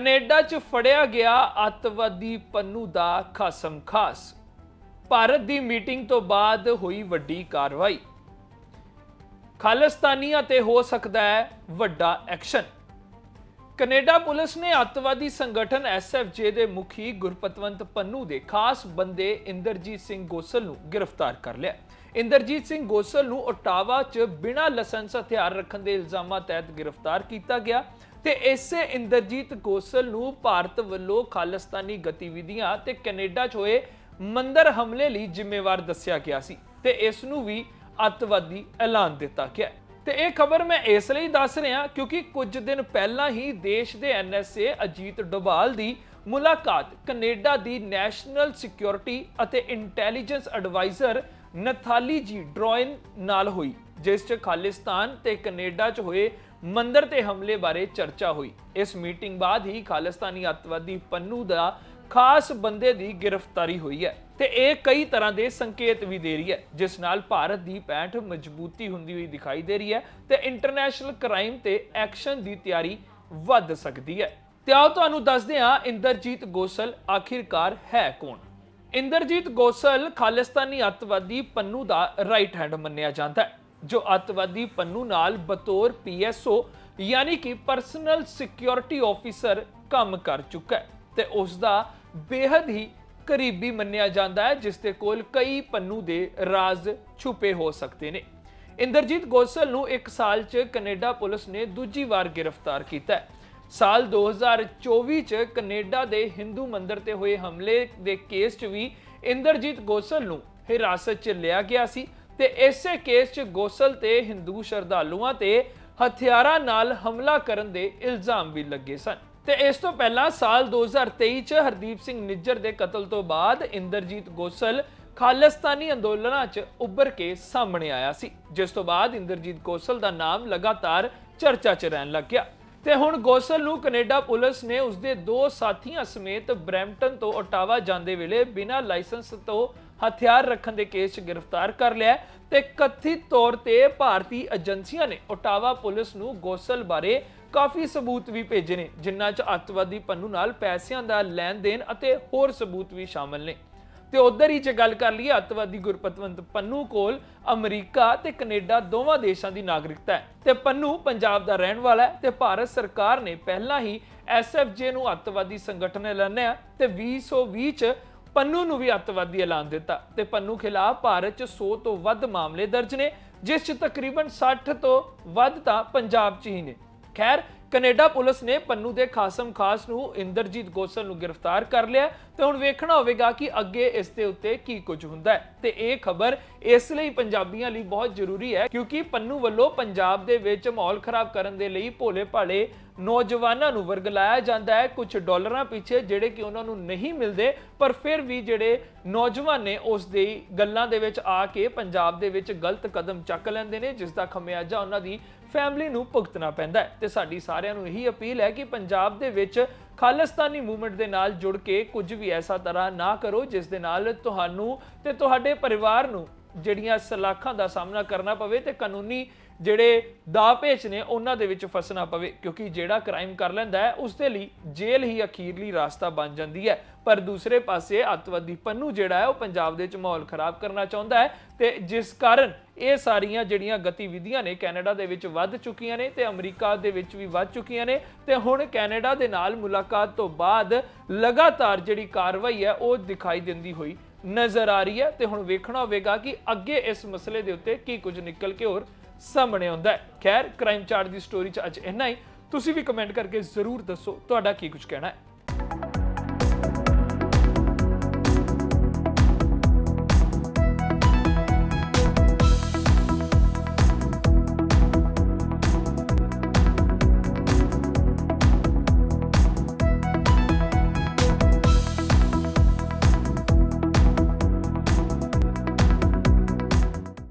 Canada 'ਚ ਫੜਿਆ ਗਿਆ ਅੱਤਵਾਦੀ ਪੰਨੂ ਦਾ ਖਸਮ ਖਾਸ। ਭਾਰਤ ਦੀ ਮੀਟਿੰਗ ਤੋਂ ਬਾਅਦ ਹੋਈ ਵੱਡੀ ਕਾਰਵਾਈ। ਖਾਲਿਸਤਾਨੀਆਂ ਤੇ ਹੋ ਸਕਦਾ ਹੈ ਵੱਡਾ ਐਕਸ਼ਨ। ਕੈਨੇਡਾ ਪੁਲਿਸ ਨੇ ਅੱਤਵਾਦੀ ਸੰਗਠਨ ਐਸਐਫਜੇ ਦੇ ਮੁਖੀ ਗੁਰਪਤਵੰਤ ਪੰਨੂ ਦੇ ਖਾਸ ਬੰਦੇ ਇੰਦਰਜੀਤ ਸਿੰਘ ਗੋਸਲ ਨੂੰ ਗ੍ਰਿਫਤਾਰ ਕਰ ਲਿਆ। ਇੰਦਰਜੀਤ ਸਿੰਘ ਗੋਸਲ ਨੂੰ ਓਟਾਵਾ 'ਚ ਬਿਨਾਂ ਲਾਇਸੈਂਸ ਹਥਿਆਰ ਰੱਖਣ ਦੇ ਇਲਜ਼ਾਮਾਂ ਤਹਿਤ ਗ੍ਰਿਫਤਾਰ ਕੀਤਾ ਗਿਆ। ਤੇ ਇਸੇ ਇੰਦਰਜੀਤ ਗੋਸਲ ਨੂੰ ਭਾਰਤ ਵੱਲੋਂ ਖਾਲਿਸਤਾਨੀ ਗਤੀਵਿਧੀਆਂ ਤੇ ਕੈਨੇਡਾ 'ਚ ਹੋਏ ਮੰਦਰ ਹਮਲੇ ਲਈ ਜ਼ਿੰਮੇਵਾਰ ਦੱਸਿਆ ਗਿਆ ਸੀ ਤੇ ਇਸ ਨੂੰ ਵੀ ਅੱਤਵਾਦੀ ਐਲਾਨ ਦਿੱਤਾ ਗਿਆ ਤੇ ਇਹ ਖਬਰ ਮੈਂ ਇਸ ਲਈ ਦੱਸ ਰਿਹਾ ਕਿਉਂਕਿ ਕੁਝ ਦਿਨ ਪਹਿਲਾਂ ਹੀ ਦੇਸ਼ ਦੇ ਐਨਐਸਏ ਅਜੀਤ ਡੋਭਾਲ ਦੀ ਮੁਲਾਕਾਤ ਕੈਨੇਡਾ ਦੀ ਨੈਸ਼ਨਲ ਸਿਕਿਉਰਿਟੀ ਅਤੇ intelligence adviser Nathalie G Drouin ਨਾਲ ਹੋਈ। ਜਿਸ 'ਚ ਖਾਲਿਸਤਾਨ ਤੇ ਕੈਨੇਡਾ 'ਚ ਹੋਏ ਮੰਦਰ ਤੇ ਹਮਲੇ ਬਾਰੇ ਚਰਚਾ ਹੋਈ। ਇਸ ਮੀਟਿੰਗ ਬਾਅਦ ਹੀ ਖਾਲਿਸਤਾਨੀ ਅੱਤਵਾਦੀ ਪੰਨੂ ਦਾ ਖਾਸ ਬੰਦੇ ਦੀ ਗ੍ਰਿਫਤਾਰੀ ਹੋਈ ਹੈ ਤੇ ਇਹ ਕਈ ਤਰ੍ਹਾਂ ਦੇ ਸੰਕੇਤ ਵੀ ਦੇ ਰਹੀ ਹੈ, ਜਿਸ ਨਾਲ ਭਾਰਤ ਦੀ ਪੈਂਠ ਮਜ਼ਬੂਤੀ ਹੁੰਦੀ ਹੋਈ ਦਿਖਾਈ ਦੇ ਰਹੀ ਹੈ ਤੇ ਇੰਟਰਨੈਸ਼ਨਲ ਕ੍ਰਾਈਮ ਤੇ ਐਕਸ਼ਨ ਦੀ ਤਿਆਰੀ ਵੱਧ ਸਕਦੀ ਹੈ। ਤੇ ਆਓ ਤੁਹਾਨੂੰ ਦੱਸਦੇ ਹਾਂ ਇੰਦਰਜੀਤ ਗੋਸਲ ਆਖਿਰਕਾਰ ਹੈ ਕੌਣ? ਇੰਦਰਜੀਤ ਗੋਸਲ ਖਾਲਿਸਤਾਨੀ ਅੱਤਵਾਦੀ ਪੰਨੂ ਦਾ ਰਾਈਟ ਹੈਂਡ ਮੰਨਿਆ ਜਾਂਦਾ ਹੈ। ਜੋ ਅੱਤਵਾਦੀ ਪੰਨੂ ਨਾਲ ਬਤੌਰ ਪੀਐਸਓ ਯਾਨੀ ਕਿ ਪਰਸਨਲ ਸਿਕਿਉਰਿਟੀ ਆਫੀਸਰ ਕੰਮ ਕਰ ਚੁੱਕਾ ਹੈ ਤੇ ਉਸ ਦਾ ਬੇहद ਹੀ ਕਰੀਬੀ ਮੰਨਿਆ ਜਾਂਦਾ ਹੈ, ਜਿਸ ਦੇ ਕੋਲ ਕਈ ਪੰਨੂ ਦੇ ਰਾਜ਼ ਛੁਪੇ ਹੋ ਸਕਦੇ ਨੇ। ਇੰਦਰਜੀਤ ਗੋਸਲ ਨੂੰ 1 ਸਾਲ 'ਚ ਕੈਨੇਡਾ ਪੁਲਿਸ ਨੇ ਦੂਜੀ ਵਾਰ ਗ੍ਰਿਫਤਾਰ ਕੀਤਾ ਹੈ। ਸਾਲ 2024 'ਚ ਕੈਨੇਡਾ ਦੇ ਹਿੰਦੂ ਮੰਦਿਰ ਤੇ ਹੋਏ ਹਮਲੇ ਦੇ ਕੇਸ 'ਚ ਵੀ ਇੰਦਰਜੀਤ ਗੋਸਲ ਨੂੰ ਹਿਰਾਸਤ 'ਚ ਲਿਆ ਗਿਆ ਸੀ। ਤੇ ਇਸੇ ਕੇਸ 'ਚ ਗੋਸਲ ਤੇ ਹਿੰਦੂ ਸ਼ਰਧਾਲੂਆਂ ਤੇ ਹਥਿਆਰਾਂ ਨਾਲ ਹਮਲਾ ਕਰਨ ਦੇ ਇਲਜ਼ਾਮ ਵੀ ਲੱਗੇ ਸਨ। ਤੇ ਇਸ ਤੋਂ ਪਹਿਲਾਂ ਸਾਲ 2023 'ਚ ਹਰਦੀਪ ਸਿੰਘ ਨਿੱਜਰ ਦੇ ਕਤਲ ਤੋਂ ਬਾਅਦ ਇੰਦਰਜੀਤ ਗੋਸਲ ਖਾਲਿਸਤਾਨੀ ਅੰਦੋਲਨਾਂ 'ਚ ਉੱਭਰ ਕੇ ਸਾਹਮਣੇ ਆਇਆ ਸੀ, ਜਿਸ ਤੋਂ ਬਾਅਦ ਇੰਦਰਜੀਤ ਗੋਸਲ ਦਾ ਨਾਮ ਲਗਾਤਾਰ ਚਰਚਾ 'ਚ ਰਹਿਣ ਲੱਗ ਗਿਆ। ਤੇ ਹੁਣ ਗੋਸਲ ਨੂੰ ਕੈਨੇਡਾ ਪੁਲਿਸ ਨੇ ਉਸਦੇ ਦੋ ਸਾਥੀਆਂ ਸਮੇਤ ਬ੍ਰੈਂਪਟਨ ਤੋਂ ਓਟਾਵਾ ਜਾਂਦੇ ਵੇਲੇ ਬਿਨਾਂ ਲਾਇਸੈਂਸ ਤੋਂ ਹਥਿਆਰ ਰੱਖਣ ਦੇ ਕੇਸ 'ਚ ਗ੍ਰਿਫਤਾਰ ਕਰ ਲਿਆ ਤੇ ਕਥਿਤ ਤੌਰ ਤੇ ਭਾਰਤੀ ਏਜੰਸੀਆਂ ਨੇ ਓਟਾਵਾ ਪੁਲਿਸ ਨੂੰ ਗੋਸਲ ਬਾਰੇ ਕਾਫੀ ਸਬੂਤ ਵੀ ਭੇਜੇ ਨੇ, ਜਿਨ੍ਹਾਂ 'ਚ ਅੱਤਵਾਦੀ ਪੰਨੂ ਨਾਲ ਪੈਸਿਆਂ ਦਾ ਲੈਣ ਦੇਣ ਅਤੇ ਹੋਰ ਸਬੂਤ ਵੀ ਸ਼ਾਮਲ ਨੇ। ਤੇ ਉਧਰ ਹੀ ਜੇ ਗੱਲ ਕਰ ਲਈਏ, ਅੱਤਵਾਦੀ ਗੁਰਪਤਵੰਤ ਪੰਨੂ ਕੋਲ ਅਮਰੀਕਾ ਤੇ ਕੈਨੇਡਾ ਦੋਵਾਂ ਦੇਸ਼ਾਂ ਦੀ ਨਾਗਰਿਕਤਾ ਹੈ ਤੇ ਪੰਨੂ ਪੰਜਾਬ ਦਾ ਰਹਿਣ ਵਾਲਾ ਹੈ ਤੇ ਭਾਰਤ ਸਰਕਾਰ ਨੇ ਪਹਿਲਾਂ ਹੀ ਐਸਐਫਜੇ ਨੂੰ ਅੱਤਵਾਦੀ ਸੰਗਠਨ ਐਲਾਨਿਆ ਤੇ 2020 ਚ ਪੰਨੂ ਨੂੰ ਵੀ ਅੱਤਵਾਦੀ ਐਲਾਨ ਦਿੱਤਾ ਤੇ ਪੰਨੂ ਖਿਲਾਫ ਭਾਰਤ ਚ 100 ਤੋਂ ਵੱਧ ਮਾਮਲੇ ਦਰਜ ਨੇ, ਜਿਸ ਚ ਤਕਰੀਬਨ 60 ਤੋਂ ਵੱਧ ਤਾਂ ਪੰਜਾਬ ਚ ਹੀ ਨੇ। ਖੈਰ ਕੈਨੇਡਾ ਪੁਲਿਸ ਨੇ ਪੰਨੂ ਦੇ ਖਾਸਮ ਖਾਸ ਨੂੰ ਇੰਦਰਜੀਤ ਗੋਸਲ ਨੂੰ ਗ੍ਰਿਫਤਾਰ ਕਰ ਲਿਆ ਤੇ ਹੁਣ ਵੇਖਣਾ ਹੋਵੇਗਾ ਕਿ ਅੱਗੇ ਇਸ ਦੇ ਉੱਤੇ ਕੀ ਕੁਝ ਹੁੰਦਾ ਹੈ। ਤੇ ਇਹ ਖਬਰ ਇਸ ਲਈ ਪੰਜਾਬੀਆਂ ਲਈ ਬਹੁਤ ਜ਼ਰੂਰੀ ਹੈ ਕਿਉਂਕਿ ਪੰਨੂ ਵੱਲੋਂ ਪੰਜਾਬ ਦੇ ਵਿੱਚ ਮਾਹੌਲ ਖਰਾਬ ਕਰਨ ਦੇ ਲਈ ਭੋਲੇ ਭਾਲੇ ਨੌਜਵਾਨਾਂ ਨੂੰ ਵਰਗਲਾਇਆ ਜਾਂਦਾ ਹੈ। ਕੁਝ ਡਾਲਰਾਂ ਪਿੱਛੇ ਜਿਹੜੇ ਕਿ ਉਹਨਾਂ ਨੂੰ ਨਹੀਂ ਮਿਲਦੇ, ਪਰ ਫਿਰ ਵੀ ਜਿਹੜੇ ਨੌਜਵਾਨ ਨੇ ਉਸ ਦੇ ਗੱਲਾਂ ਦੇ ਵਿੱਚ ਆ ਕੇ ਪੰਜਾਬ ਦੇ ਵਿੱਚ ਗਲਤ ਕਦਮ ਚੱਕ ਲੈਂਦੇ ਨੇ ਜਿਸ ਦਾ ਖਮਿਆਜਾ ਉਹਨਾਂ ਦੀ ਫੈਮਿਲੀ ਨੂੰ ਭੁਗਤਣਾ ਪੈਂਦਾ ਹੈ। ਤੇ ਸਾਡੀ ਸਾਰਿਆਂ ਨੂੰ ਇਹੀ ਅਪੀਲ ਹੈ ਕਿ ਪੰਜਾਬ ਦੇ ਵਿੱਚ ਖਾਲਿਸਤਾਨੀ ਮੂਵਮੈਂਟ ਦੇ ਨਾਲ ਜੁੜ ਕੇ ਕੁਝ ਵੀ ਐਸਾ ਤਰ੍ਹਾਂ ਨਾ ਕਰੋ, ਜਿਸ ਦੇ ਨਾਲ ਤੁਹਾਨੂੰ ਤੇ ਤੁਹਾਡੇ ਪਰਿਵਾਰ ਨੂੰ ਜਿਹੜੀਆਂ ਸਲਾਖਾਂ ਦਾ ਸਾਹਮਣਾ ਕਰਨਾ ਪਵੇ ਤੇ ਕਾਨੂੰਨੀ ਜਿਹੜੇ ਦਾਅ ਪੇਚ ਨੇ ਉਹਨਾਂ ਦੇ ਵਿੱਚ ਫਸਣਾ ਪਵੇ, ਕਿਉਂਕਿ ਜਿਹੜਾ ਕ੍ਰਾਈਮ ਕਰ ਲੈਂਦਾ ਹੈ, ਉਸ ਦੇ ਲਈ ਜੇਲ੍ਹ ਹੀ ਅਖੀਰਲੀ ਰਾਸਤਾ ਬਣ ਜਾਂਦੀ ਹੈ। ਪਰ ਦੂਸਰੇ ਪਾਸੇ ਅੱਤਵਾਦੀ ਪੰਨੂ ਜਿਹੜਾ ਹੈ, ਉਹ ਪੰਜਾਬ ਦੇ ਵਿੱਚ ਮਾਹੌਲ ਖਰਾਬ ਕਰਨਾ ਚਾਹੁੰਦਾ ਹੈ ਤੇ ਜਿਸ ਕਾਰਨ ਇਹ ਸਾਰੀਆਂ ਜਿਹੜੀਆਂ ਗਤੀਵਿਧੀਆਂ ਨੇ ਕੈਨੇਡਾ ਦੇ ਵਿੱਚ ਵੱਧ ਚੁੱਕੀਆਂ ਨੇ ਤੇ ਅਮਰੀਕਾ ਦੇ ਵਿੱਚ ਵੀ ਵੱਧ ਚੁੱਕੀਆਂ ਨੇ ਤੇ ਹੁਣ ਕੈਨੇਡਾ ਦੇ ਨਾਲ ਮੁਲਾਕਾਤ ਤੋਂ ਬਾਅਦ ਲਗਾਤਾਰ ਜਿਹੜੀ ਕਾਰਵਾਈ ਹੈ, ਉਹ ਦਿਖਾਈ ਦਿੰਦੀ ਹੋਈ ਨਜ਼ਰ ਆ ਰਹੀ ਹੈ ਤੇ ਹੁਣ ਵੇਖਣਾ ਹੋਵੇਗਾ ਕਿ ਅੱਗੇ ਇਸ ਮਸਲੇ ਦੇ ਉੱਤੇ ਕੀ ਕੁਝ ਨਿਕਲ ਕੇ ਹੋਰ ਸਾਹਮਣੇ ਆਉਂਦਾ ਹੈ। ਖੈਰ ਕ੍ਰਾਈਮ ਚਾਰਟ ਦੀ ਸਟੋਰੀ 'ਚ ਅੱਜ ਇੰਨਾ ਹੀ। ਤੁਸੀਂ ਵੀ ਕਮੈਂਟ ਕਰਕੇ ਜ਼ਰੂਰ ਦੱਸੋ ਤੁਹਾਡਾ ਕੀ ਕੁਝ ਕਹਿਣਾ ਹੈ।